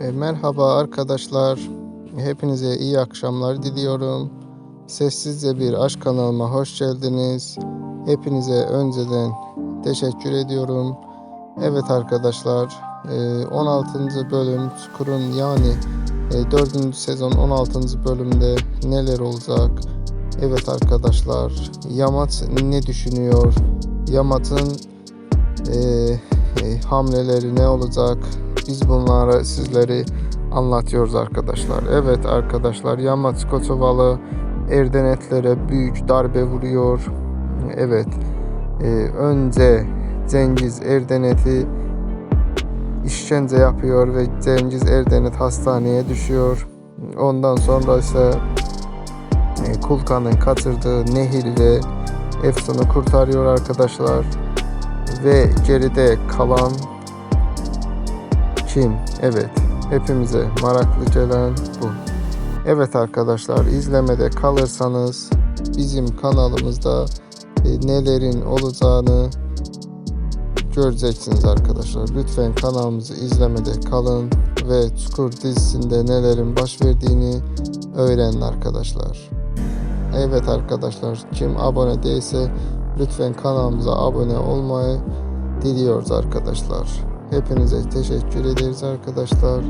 E, merhaba arkadaşlar. Hepinize iyi akşamlar diliyorum. Sessizce bir aşk kanalıma hoş geldiniz. Hepinize önceden teşekkür ediyorum. Evet arkadaşlar, e, 16. bölüm Çukur'un yani e, 4. sezon 16. bölümde neler olacak? Evet arkadaşlar, Yamat ne düşünüyor? Yamat'ın e, e, hamleleri ne olacak? Biz bunları sizleri anlatıyoruz arkadaşlar. Evet arkadaşlar Yamat Kotovalı Erdenetlere büyük darbe vuruyor. Evet. e, önce Cengiz Erdenet'i işkence yapıyor ve Cengiz Erdenet hastaneye düşüyor. Ondan sonra ise e, Kulkan'ın kaçırdığı Nehir ve Efsun'u kurtarıyor arkadaşlar. Ve geride kalan kim? Evet. Hepimize maraklı gelen bu. Evet arkadaşlar izlemede kalırsanız bizim kanalımızda e, nelerin olacağını göreceksiniz arkadaşlar. Lütfen kanalımızı izlemede kalın ve Çukur dizisinde nelerin baş verdiğini öğrenin arkadaşlar. Evet arkadaşlar kim abone değilse lütfen kanalımıza abone olmayı diliyoruz arkadaşlar. Hepinize teşekkür ederiz arkadaşlar.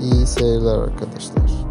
İyi seyirler arkadaşlar.